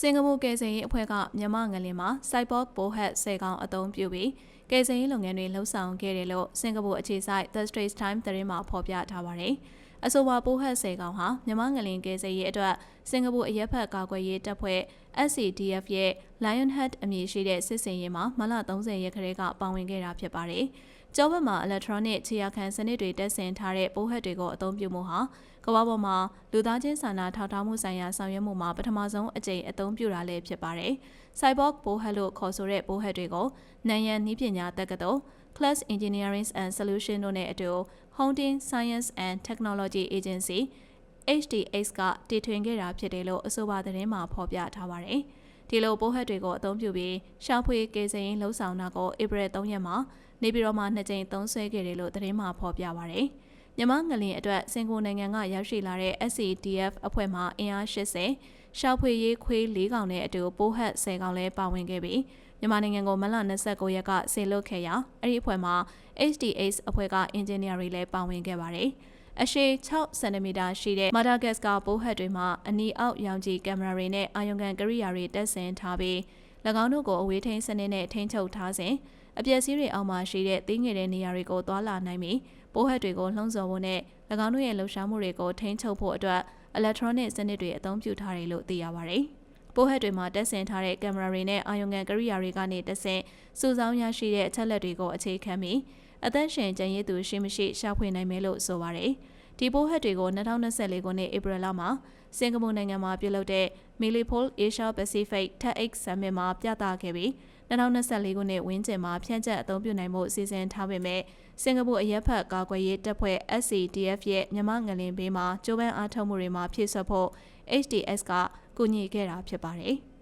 စင်ကာပူကယ်ဆယ်ရေးအဖွဲ့ကမြန်မာငလင်မှာ Cyborg Bowhead ဆယ်ကောင်အသုံးပြုပြီးကယ်ဆယ်ရေးလုပ်ငန်းတွေလှုပ်ဆောင်ခဲ့တယ်လို့စင်ကာပူအခြေစိုက် The Straits Times သတင်းမှာဖော်ပြထားပါတယ်။အဆိုပါ Bowhead ဆယ်ကောင်ဟာမြန်မာငလင်ကယ်ဆယ်ရေးအတွက်စင်ကာပူအရက်ဖက်ကာကွယ်ရေးတပ်ဖွဲ့ SCDF ရဲ့ Lionhead အမည်ရှိတဲ့စစ်စင်ရေးမှာမလ30ရက်ခရဲကပါဝင်ခဲ့တာဖြစ်ပါတယ်။ကျောဘက်မှာ electronic ခြေရာခံစနစ်တွေတက်ဆင်ထားတဲ့ပိုးဟက်တွေကိုအသုံးပြုမှုဟာကမ္ဘာပေါ်မှာလူသားချင်းစာနာထောက်ထားမှုဆိုင်ရာဆောင်ရွက်မှုမှာပထမဆုံးအကြိမ်အသုံးပြုတာလည်းဖြစ်ပါတယ်။ Cyborg ပိုးဟက်လို့ခေါ်ဆိုတဲ့ပိုးဟက်တွေကိုနန်ယန်နည်းပညာတက္ကသိုလ် Class Engineering and Solution တို့နဲ့အတူ Hongding Science and Technology Agency HDX ကတည်ထွင်ခဲ့တာဖြစ်တယ်လို့အဆိုပါသတင်းမှာဖော်ပြထားပါတယ်။ဒီလိုပိုးဟက်တွေကိုအသုံးပြုပြီးရှာဖွေကယ်ဆယ်ရေးလှုပ်ဆောင်တာကိုဧပြီ3ရက်မှာနေပြည်တော်မှာနှစ်ကြိမ်သုံးဆွဲခဲ့တယ်လို့သတင်းမှာဖော်ပြပါရယ်။မြမငလင်အတွက်စင်ကာပူနိုင်ငံကရောက်ရှိလာတဲ့ SCDF အဖွဲ့မှအင်အား80 ရှောက်ဖွေရေးခွေး၄កောင်နဲ့အတူပိုးဟက်10កောင်လည်းပါဝင်ခဲ့ပြီးမြန်မာနိုင်ငံကိုမလ29ရက်ကဆေလွတ်ခဲ့ရာအဲ့ဒီအဖွဲ့မှာ HDH အဖွဲ့ကအင်ဂျင်နီယာတွေလည်းပါဝင်ခဲ့ပါတယ်။အရှိ6စင်တီမီတာရှိတဲ့မာဒါဂတ်စကာပိုးဟက်တွေမှာအနီအောက်ရောင်ခြည်ကင်မရာတွေနဲ့အာရုံခံကိရိယာတွေတက်ဆင်ထားပြီး၎င်းတို့ကိုအဝေးထိန်းစနစ်နဲ့ထိန်းချုပ်ထားစဉ်အပျက်စီးတွေအောက်မှာရှိတဲ့သီးငယ်တဲ့နေရာတွေကိုသွာလာနိုင်ပြီးပိုးဟက်တွေကိုလှုံ့ဆော်ဖို့နဲ့၎င်းတို့ရဲ့လှုပ်ရှားမှုတွေကိုထိန်းချုပ်ဖို့အတွက် electronic စနစ်တွေအသုံးပြုထားတယ်လို့သိရပါတယ်။ပိုးဟက်တွေမှာတက်ဆင်ထားတဲ့ကင်မရာတွေနဲ့အာရုံခံကိရိယာတွေကနေတဆင့်စုဆောင်းရရှိတဲ့အချက်လက်တွေကိုအခြေခံပြီးအသက်ရှင်ကျန်ရည်သူရှိမရှိရှာဖွေနိုင်မယ်လို့ဆိုပါတယ်။ဒီပိုးဟက်တွေကို2024ခုနှစ်ဧပြီလမှာစင်ကာပူနိုင်ငံမှာပြုလုပ်တဲ့ Millipol Asia Pacific TEDx Summit မှာပြသခဲ့ပြီး2024ခုနှစ်ဝန်းကျင်မှာဖြန့်ကျက်အသုံးပြုနိုင်မှုစီစဉ်ထားပေမဲ့စင်ကာပူအရက်ဖက်ကာကွယ်ရေးတပ်ဖွဲ့ SCDF ရဲ့မြန်မာငလင်ဘေးမှာကျိုးပန်းအားထုတ်မှုတွေမှာဖြည့်ဆွတ်ဖို့ HDS ကကူညီခဲ့တာဖြစ်ပါတယ်။